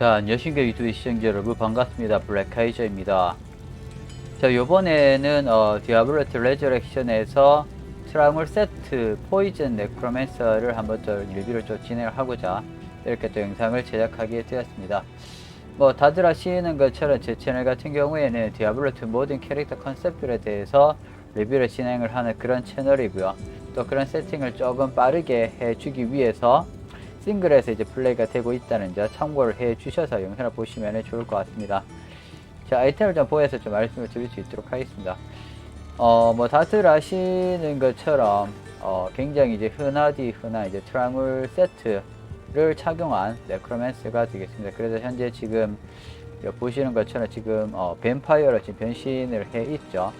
자, 안녕하십니까 유튜브 시청자 여러분 반갑습니다. 블랙카이저입니다. 자, 요번에는 어, 디아블로트 레저렉션에서 트라물 세트 포이즌 네크로맨서를 한번 더 리뷰를 좀 진행을 하고자 이렇게 또 영상을 제작하게 되었습니다. 뭐 다들 아시는 것처럼 제 채널 같은 경우에는 디아블로2 모든 캐릭터 컨셉들에 대해서 리뷰를 진행을 하는 그런 채널이고요. 또 그런 세팅을 조금 빠르게 해주기 위해서 싱글에서 이제 플레이가 되고 있다는 점 참고를 해 주셔서 영상을 보시면 좋을 것 같습니다. 자, 아이템을 좀 보여서 좀 말씀을 드릴 수 있도록 하겠습니다. 어, 뭐 다들 아시는 것처럼 어, 굉장히 이제 흔하디 흔한 이제 트라물 세트를 착용한 네크로맨스가 되겠습니다. 그래서 현재 지금 보시는 것처럼 지금 어, 뱀파이어로 지금 변신을 해 있죠.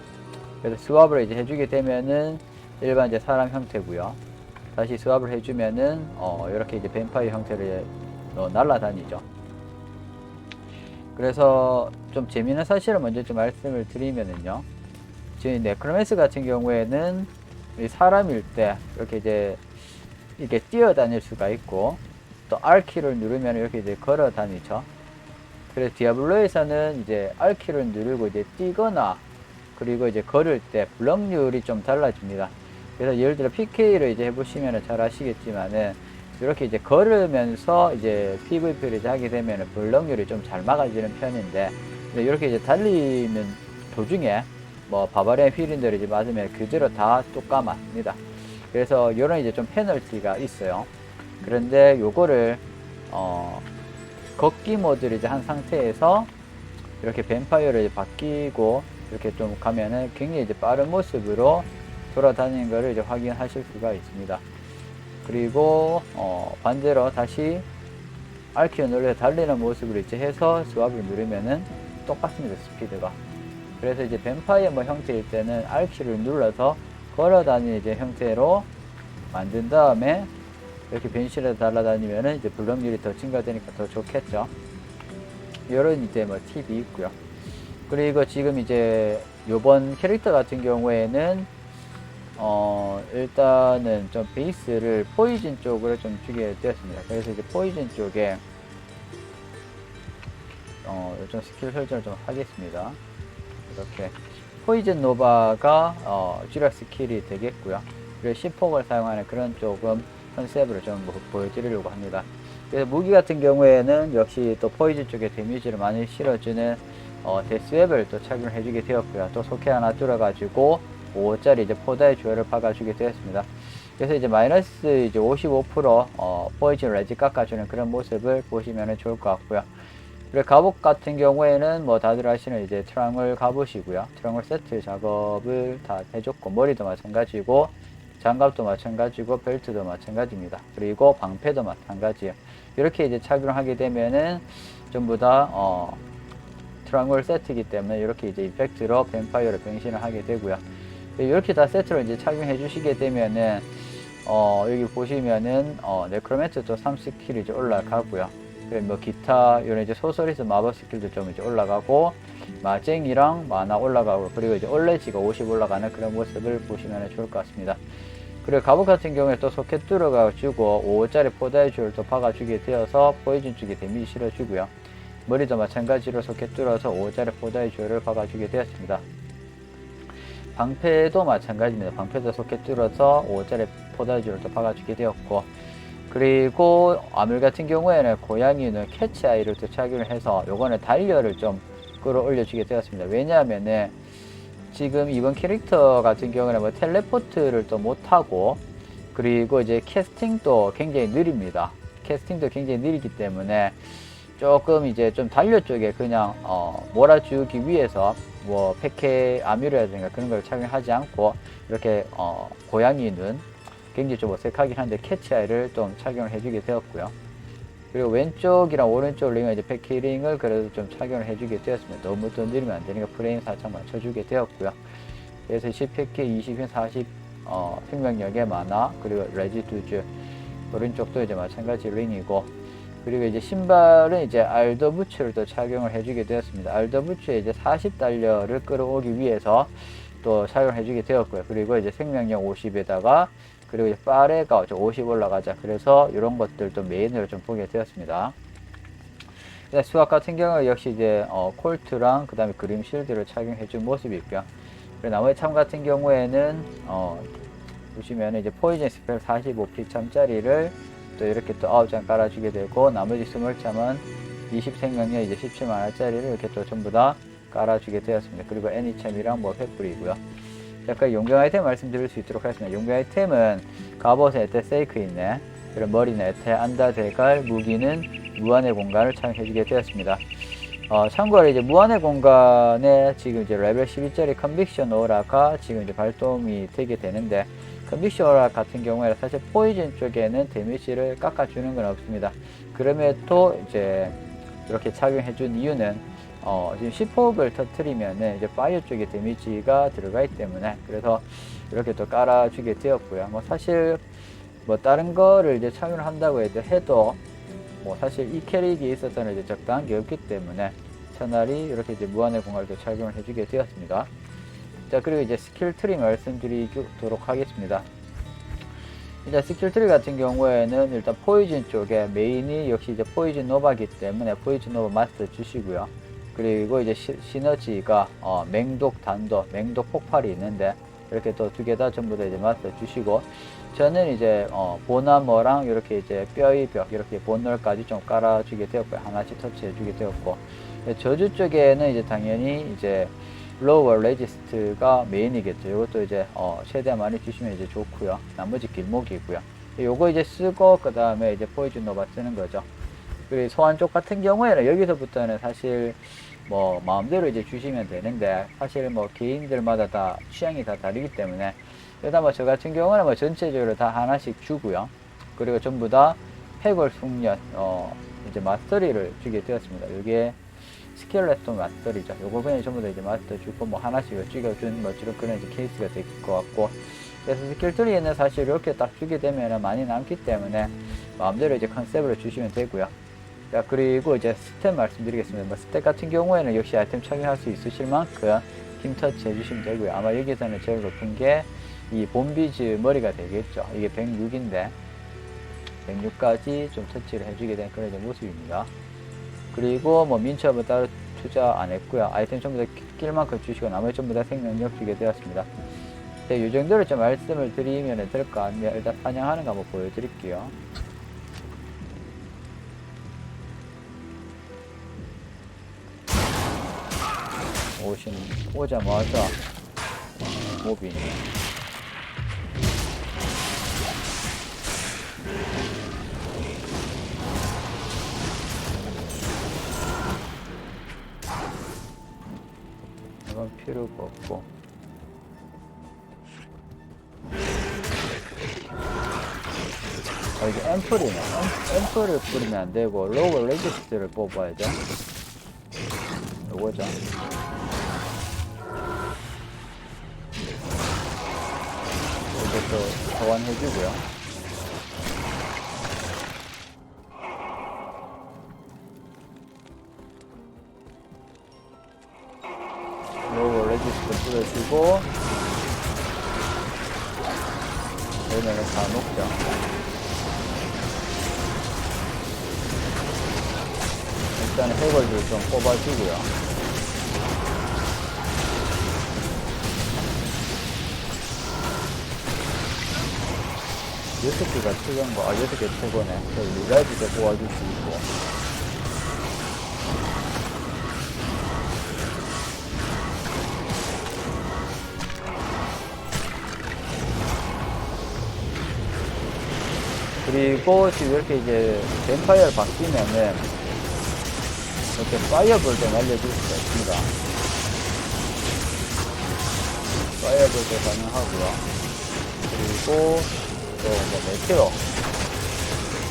그래서 스왑을 이제 해주게 되면은 일반 이제 사람 형태고요. 다시 스왑을 해주면은 어, 이렇게 이제 뱀파이어 형태를 어, 날아다니죠. 그래서 좀 재미있는 사실을 먼저 좀 말씀을 드리면은요. 지금 네크로맨스 같은 경우에는 이 사람일 때 이렇게 이제 이렇게 뛰어다닐 수가 있고 또 R키를 누르면 이렇게 이제 걸어 다니죠. 그래서 디아블로에서는 이제 R키를 누르고 이제 뛰거나 그리고 이제 걸을 때 블럭률이 좀 달라집니다. 그래서 예를 들어 PK를 이제 해보시면 잘 아시겠지만은 이렇게 이제 걸으면서 이제 PVP를 이제 하게 되면 블럭률이 좀 잘 막아지는 편인데 이렇게 이제 달리는 도중에 뭐 바바리안 휘린들이 이제 맞으면 그대로 다 똑까맞습니다. 그래서 이런 이제 좀 페널티가 있어요. 그런데 요거를 어 걷기 모드를 이제 한 상태에서 이렇게 뱀파이어를 바뀌고 이렇게 좀 가면은 굉장히 이제 빠른 모습으로 돌아다니는 것을 이제 확인하실 수가 있습니다. 그리고 어 반대로 다시 R키를 눌러 달리는 모습을 이제 해서 스왑을 누르면은 똑같습니다 스피드가. 그래서 이제 뱀파이어 뭐 형태일 때는 R키를 눌러서 걸어 다니는 이제 형태로 만든 다음에 이렇게 변신해서 달아다니면은 이제 블럭률이 더 증가되니까 더 좋겠죠. 이런 이제 뭐 팁이 있고요. 그리고 지금 이제 요번 캐릭터 같은 경우에는 어 일단은 좀 베이스를 포이즌 쪽으로 좀 주게 되었습니다. 그래서 이제 포이즌 쪽에 어좀 스킬 설정을 좀 하겠습니다. 이렇게 포이즌 노바가 어 쥐라 스킬이 되겠고요. 그리고 시폭을 사용하는 그런 조금 컨셉으로 좀 뭐- 보여드리려고 합니다. 그래서 무기 같은 경우에는 역시 또 포이즌 쪽에 데미지를 많이 실어주는 어, 데스웹을 또 착용을 해주게 되었고요. 또 소켓 하나 뚫어가지고 5짜리 이제 포다의 주얼을 박아주게 되었습니다. 그래서 이제 마이너스 이제 55% 어, 포이즌 레지 깎아주는 그런 모습을 보시면 좋을 것 같고요. 그리고 갑옷 같은 경우에는 뭐 다들 아시는 이제 트랑을 갑옷이고요. 트랑을 세트 작업을 다 해줬고 머리도 마찬가지고 장갑도 마찬가지고 벨트도 마찬가지입니다. 그리고 방패도 마찬가지예요. 이렇게 이제 착용을 하게 되면은 전부 다 어, 트랑글 세트이기 때문에 이렇게 이제 이펙트로 뱀파이어로 변신을 하게 되고요. 이렇게 다 세트로 이제 착용해 주시게 되면은 어, 여기 보시면은 어, 네크로맨트도 3스킬이 이제 올라가고요. 그리고 뭐 기타 이런 이제 소설에서 마법 스킬도 좀 이제 올라가고 마쟁이랑 만화 올라가고 그리고 이제 올레지가 50 올라가는 그런 모습을 보시면 좋을 것 같습니다. 그리고 갑옷 같은 경우에 또 소켓 뚫어가지고 5호짜리 포다의 줄을 또 박아주게 되어서 포이즌 쪽에 데미지 실어주고요. 머리도 마찬가지로 소켓 뚫어서 5호짜리 포다의 줄을 박아주게 되었습니다. 방패도 마찬가지입니다. 방패도 소켓 뚫어서 5호짜리 포다의 줄을 또 박아주게 되었고 그리고 아물 같은 경우에는 고양이는 캐치 아이를 또 착용을 해서 요거는 달려를 좀 끌어올려 주게 되었습니다. 왜냐하면은 지금 이번 캐릭터 같은 경우는 뭐 텔레포트를 또 못하고 그리고 이제 캐스팅도 굉장히 느립니다. 캐스팅도 굉장히 느리기 때문에 조금 이제 좀 달려 쪽에 그냥 어 몰아주기 위해서 뭐 패케 아뮤라든가 그런 걸 착용하지 않고 이렇게 어 고양이 눈 굉장히 좀 어색하긴 한데 캐치아이를 좀 착용을 해주게 되었고요. 그리고 왼쪽이랑 오른쪽 링은 이제 패키링을 그래도 좀 착용을 해주게 되었습니다. 너무 또 느리면 안 되니까 프레임 살짝 맞춰주게 되었고요. 그래서 10패키, 20인, 40 어, 생명력의 만화 그리고 레지두즈 오른쪽도 이제 마찬가지 링이고 그리고 이제 신발은 이제 알더 부츠를 또 착용을 해주게 되었습니다. 알더 부츠에 이제 40달러를 끌어오기 위해서 또 착용을 해주게 되었고요. 그리고 이제 생명력 50에다가 그리고 이제 파레가 50 올라가자. 그래서 이런 것들도 메인으로 좀 보게 되었습니다. 수학 같은 경우 역시 이제 어, 콜트랑 그 다음에 그림 실드를 착용해준 모습이 있고요. 그리고 나머지 참 같은 경우에는 어, 보시면 이제 포이즌 스펠 45피 참짜리를 또 이렇게 또 9장 깔아주게 되고 나머지 20참은 20생명력 이제 17만원짜리를 이렇게 또 전부 다 깔아주게 되었습니다. 그리고 애니참이랑 뭐 횃불이고요. 약간 용병 아이템 말씀드릴 수 있도록 하겠습니다. 용병 아이템은 갑옷에 에테 세이크 있네. 그리고 머리는 에테 안다 대갈 무기는 무한의 공간을 착용해주게 되었습니다. 어, 참고로 이제 무한의 공간에 지금 이제 레벨 12짜리 컨빅션 오라가 지금 이제 발동이 되게 되는데 컨빅션 오라 같은 경우에는 사실 포이즌 쪽에는 데미지를 깎아주는 건 없습니다. 그럼에도 이제 이렇게 착용해준 이유는 어, 지금 10호흡을 터트리면은 이제 파이어 쪽에 데미지가 들어가 있기 때문에 그래서 이렇게 또 깔아주게 되었고요. 뭐 사실 뭐 다른 거를 이제 착용을 한다고 해도 뭐 사실 이 캐릭이 있어서는 이제 적당한 게 없기 때문에 차라리 이렇게 이제 무한의 공간도 착용을 해주게 되었습니다. 자 그리고 이제 스킬 트리 말씀드리도록 하겠습니다. 이제 스킬 트리 같은 경우에는 일단 포이즌 쪽에 메인이 역시 이제 포이즌 노바기 때문에 포이즌 노바 마스터 주시고요. 그리고 이제 시, 시너지가 어, 맹독 단도, 맹독 폭발이 있는데 이렇게 또 두 개 다 전부 다 이제 마스터 주시고 저는 이제 어, 보나머랑 이렇게 이제 뼈의 벽 이렇게 본널까지 좀 깔아주게 되었고요. 하나씩 터치해주게 되었고 네, 저주 쪽에는 이제 당연히 이제 로워 레지스트가 메인이겠죠. 이것도 이제 어, 최대한 많이 주시면 이제 좋고요. 나머지 길목이고요. 요거 이제 쓰고 그 다음에 이제 포이즌 노바 쓰는 거죠. 그리고 소환 쪽 같은 경우에는 여기서부터는 사실 뭐 마음대로 이제 주시면 되는데 사실 뭐 개인들마다 다 취향이 다 다르기 때문에 일단 뭐 저 같은 경우는 뭐 전체적으로 다 하나씩 주고요. 그리고 전부 다 해골 숙련 어 이제 마스터리를 주게 되었습니다. 이게 스켈레톤 마스터리죠. 요거 그냥 전부 다 이제 마스터 주고 뭐 하나씩 찍어준 뭐 지금 그런 이제 케이스가 될 것 같고 그래서 스킬트리에는 사실 이렇게 딱 주게 되면 많이 남기 때문에 마음대로 이제 컨셉으로 주시면 되고요. 자 그리고 이제 스텝 말씀드리겠습니다. 뭐 스텝 같은 경우에는 역시 아이템 착용할 수 있으실 만큼 힘 터치 해주시면 되고요. 아마 여기서는 제일 높은 게이 봄비즈 머리가 되겠죠. 이게 106인데 106까지 좀 터치를 해주게 된 그런 모습입니다. 그리고 뭐 민첩은 따로 투자 안 했고요. 아이템 전부 다 낄 만큼 주시고 나머지 전부 다 생명력 주게 되었습니다. 네, 이 정도를 좀 말씀을 드리면 될것 같네요. 일단 사냥하는 거 한번 보여드릴게요. 오신 오자마자 모빈 필요가 없고. 아 이게 앰플이네. 앰- 앰플을 뿌리면 안 되고 로고 레지스트를 뽑아야죠. 요거죠. 이것도 교환해주고요 뽑아주고요 여섯 개가 최고인 거, 아, 여섯 개 최고네. 저 리라이즈도 도와줄 수 있고. 그리고 지금 이렇게 이제 뱀파이어를 바뀌면은 이렇게 파이어볼도 날려줄 수가 있습니다. 파이어볼도 가능하고요. 그리고 또뭐 메테오.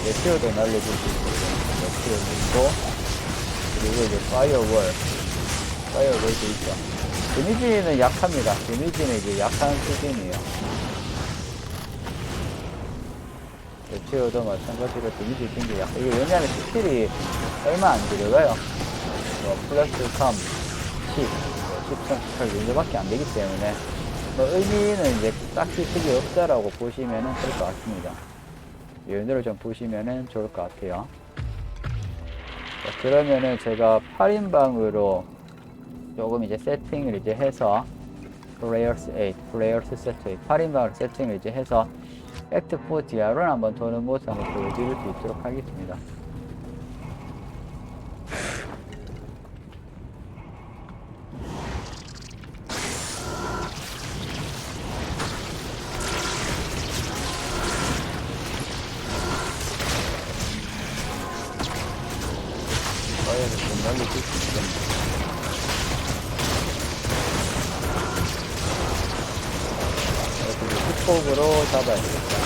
메테오도 날려줄 수 있고 메테오도 있고 그리고 이제 파이어월. 파이어월도 있죠. 데미지는 약합니다. 데미지는 이제 약한 수준이에요. 메테오도 마찬가지로 데미지 굉장히 약해 이게 왜냐하면 스킬이 얼마 안 들어가요 뭐 플러스 3, 10, 13, 18 정도밖에 안 되기 때문에 뭐 의미는 이제 딱히 크게 없다라고 보시면은 될것 같습니다. 연도를 좀 보시면은 좋을 것 같아요. 자, 그러면은 제가 8인방으로 조금 이제 세팅을 이제 해서 플레이어스 8, 플레이어스 세트 8, 8인방으로 세팅을 이제 해서 액트 4 디아를 한번 도는 모습 한번 보여드릴 수 있도록 하겠습니다. 폭으로 잡아야 되겠다.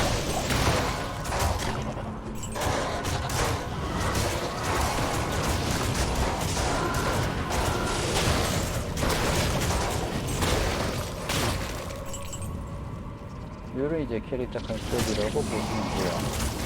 요런 이제 캐릭터 컨셉이라고 보시면 돼요.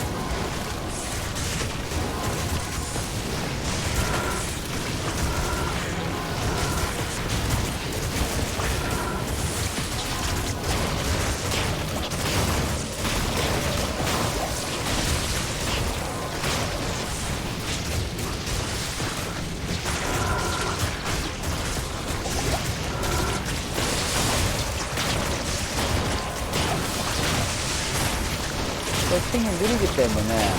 세팅이 느리기 때문에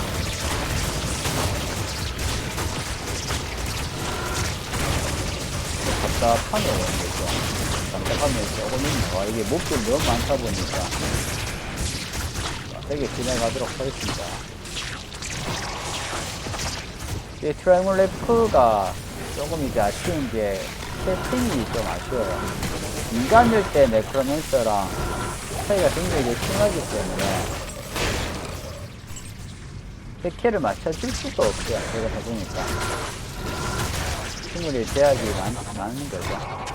답답하네요, 이거. 답답하면 조금 있네요. 아, 이게 목표를 너무 많다 보니까 되게 진행하도록 하겠습니다. 이 트라이몰 래프가 조금 이제 아쉬운 게 세팅이 좀 아쉬워요. 인간일 때 네크로맨서랑 차이가 굉장히 심하기 때문에 스킬을 맞춰줄 수가 없어요. 제가 해보니까. 충분히 제약이 많, 많은 거죠.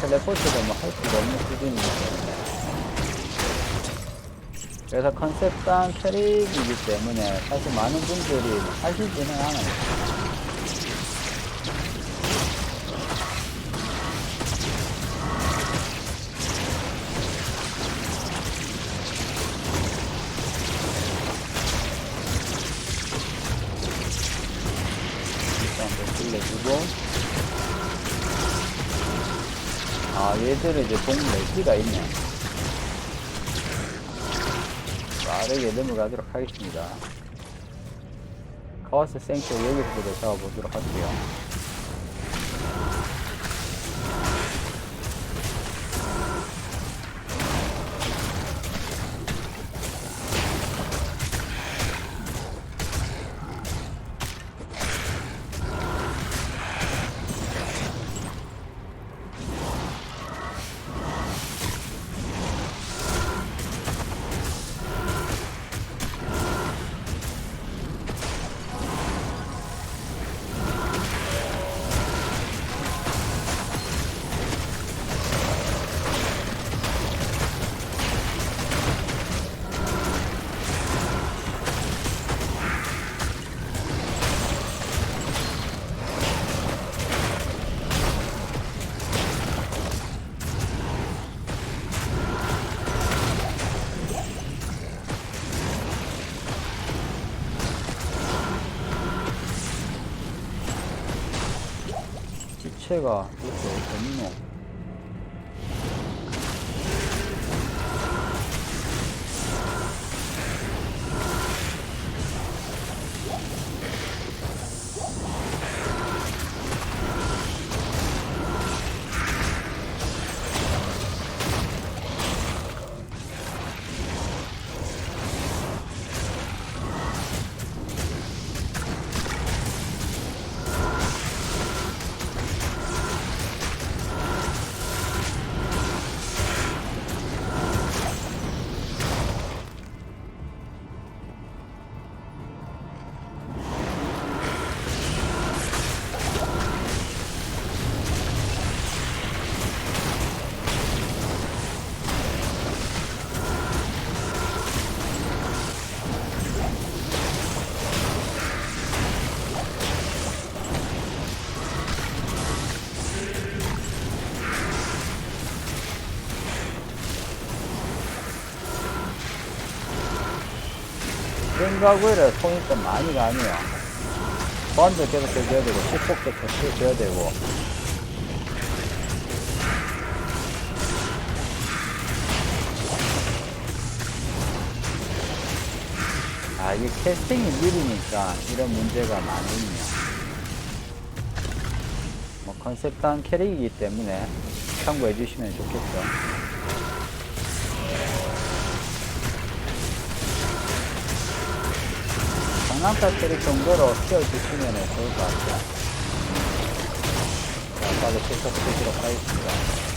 텔레포트도 뭐할 수가 없는 수준이기 때문에. 그래서 컨셉상 캐릭이기 때문에 사실 많은 분들이 하시지는 않아요. 얘들은 이제 동 레지가 있네. 빠르게 넘어가도록 하겠습니다. 카오스 생초 여기서부터 잡아보도록 할게요 지체가 이렇게 없노 생각외로 손이 좀 많이 가네요. 보안도 계속 해줘야 되고, 식복도 계속 해줘야 되고. 아, 이게 캐스팅이 느리니까 이런 문제가 많군요. 뭐 컨셉단 캐릭이기 때문에 참고해 주시면 좋겠죠. 장난감 캐릭 정도로 키워주시면 좋을 것 같아요. 자, 빨리 시작해보도록 하겠습니다.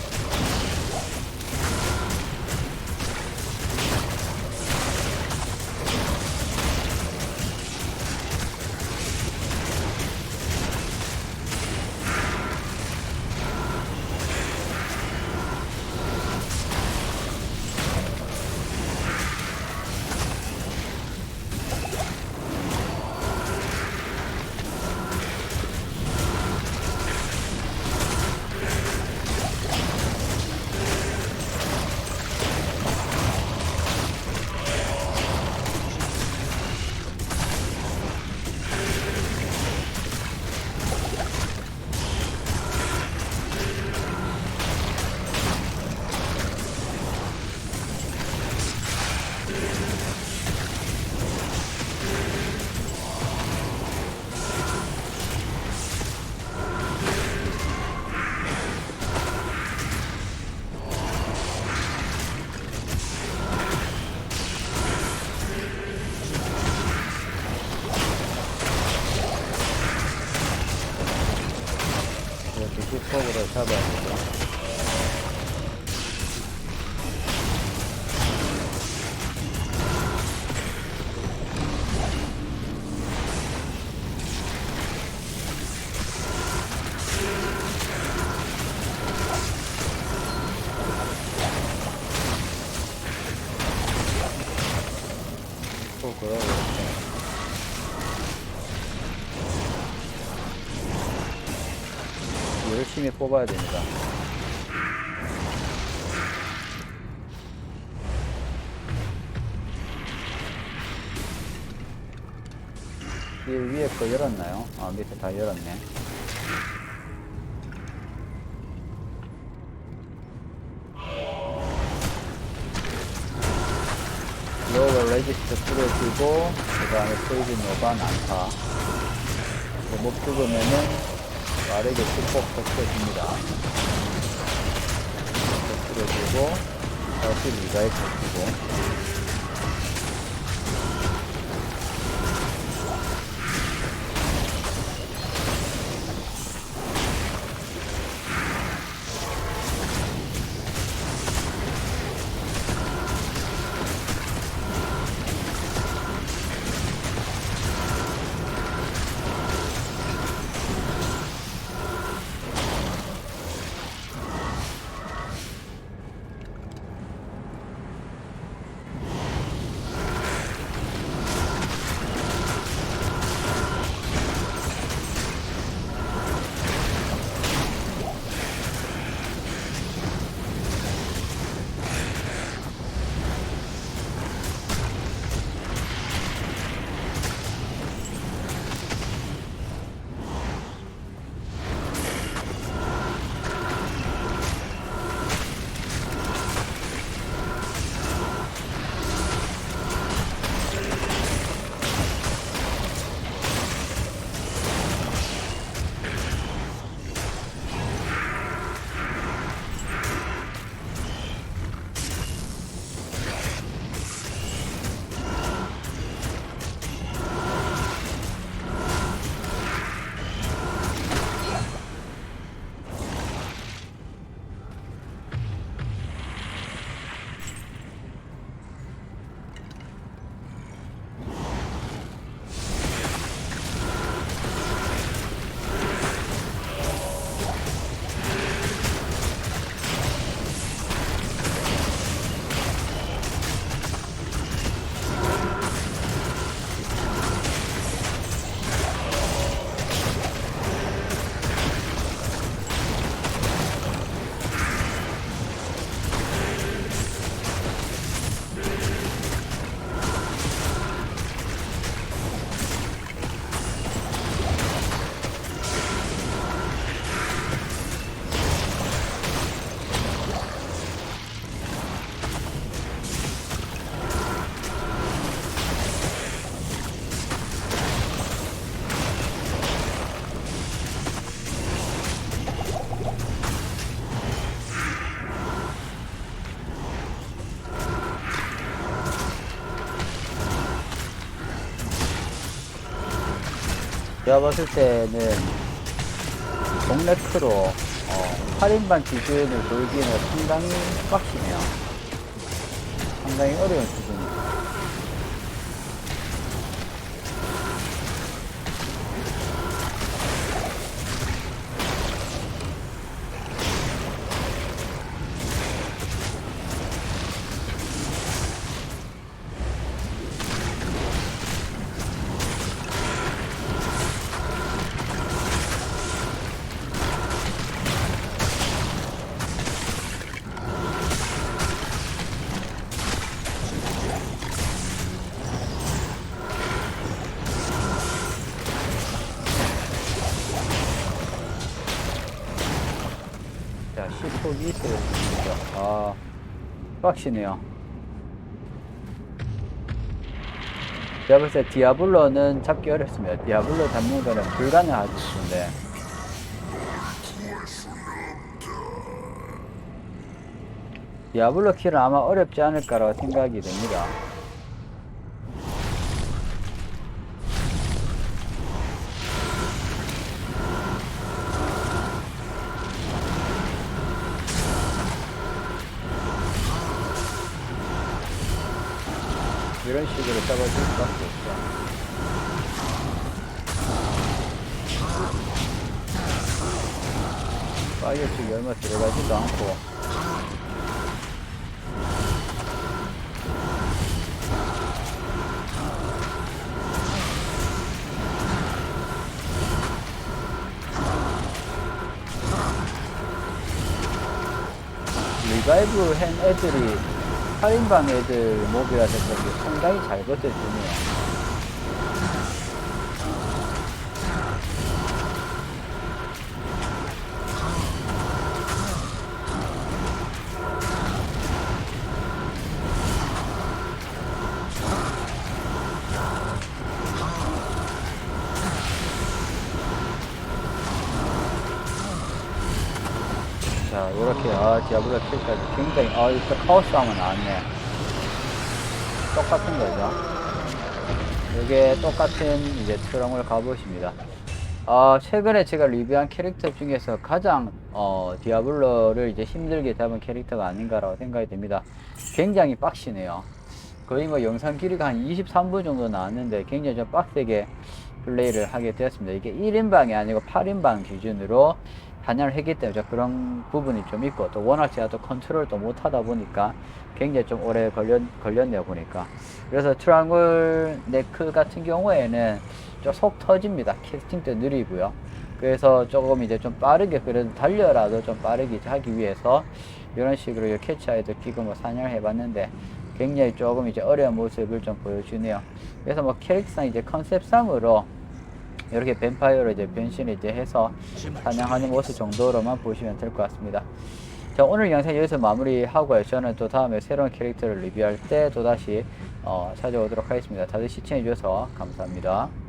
열심히 뽑아야 됩니다. 이 위에 거 열었나요? 아 밑에 다 열었네. 로어 레지스트 뿌려주고 그 다음에 프리즌 노반 안타 못 죽으면은 빠르게 축복 덮여줍니다. 덮여주고 다시 리가에 덮이고 제가 봤을 때는 동네 크로 어, 8인방 기준을 돌기는 상당히 빡시네요. 상당히 어려운 빡시네요. 제가 볼때 디아블로는 잡기 어렵습니다. 디아블로 잡는 거는 불가능하기 때문에. 디아블로 킬은 아마 어렵지 않을까라고 생각이 됩니다. 이런 식으로 잡아줄 수밖에 없죠. 파이어 쪽이 얼마 들어가지도 않고 리바이브 한 애들이 8인방 애들 몹이라서 그런지 상당히 잘 버텨주네요. 자, 이렇게, 아, 디아블로 킬까지 굉장히, 아, 이거 카오스 하면 나왔네. 똑같은 거죠. 이게 똑같은 이제 트렁을 가보십니다. 아, 최근에 제가 리뷰한 캐릭터 중에서 가장, 어, 디아블로를 이제 힘들게 잡은 캐릭터가 아닌가라고 생각이 됩니다. 굉장히 빡시네요. 거의 뭐 영상 길이가 한 23분 정도 나왔는데 굉장히 좀 빡세게 플레이를 하게 되었습니다. 이게 1인방이 아니고 8인방 기준으로 단련을 했기 때문에 좀 그런 부분이 좀 있고 또 워낙 제가 또 컨트롤도 못 하다 보니까 굉장히 좀 오래 걸렸, 걸렸네요 보니까. 그래서 트랑글 네크 같은 경우에는 좀 속 터집니다. 캐스팅도 느리고요. 그래서 조금 이제 좀 빠르게 그래도 달려라도 좀 빠르게 하기 위해서 이런 식으로 이 캐치아이들 끼고 뭐 사냥을 해봤는데 굉장히 조금 이제 어려운 모습을 좀 보여주네요. 그래서 뭐 캐릭터상 이제 컨셉상으로 이렇게 뱀파이어로 이제 변신을 이제 해서 사냥하는 모습 정도로만 보시면 될 것 같습니다. 자 오늘 영상 여기서 마무리하고요. 저는 또 다음에 새로운 캐릭터를 리뷰할 때 또다시 어, 찾아오도록 하겠습니다. 다들 시청해 주셔서 감사합니다.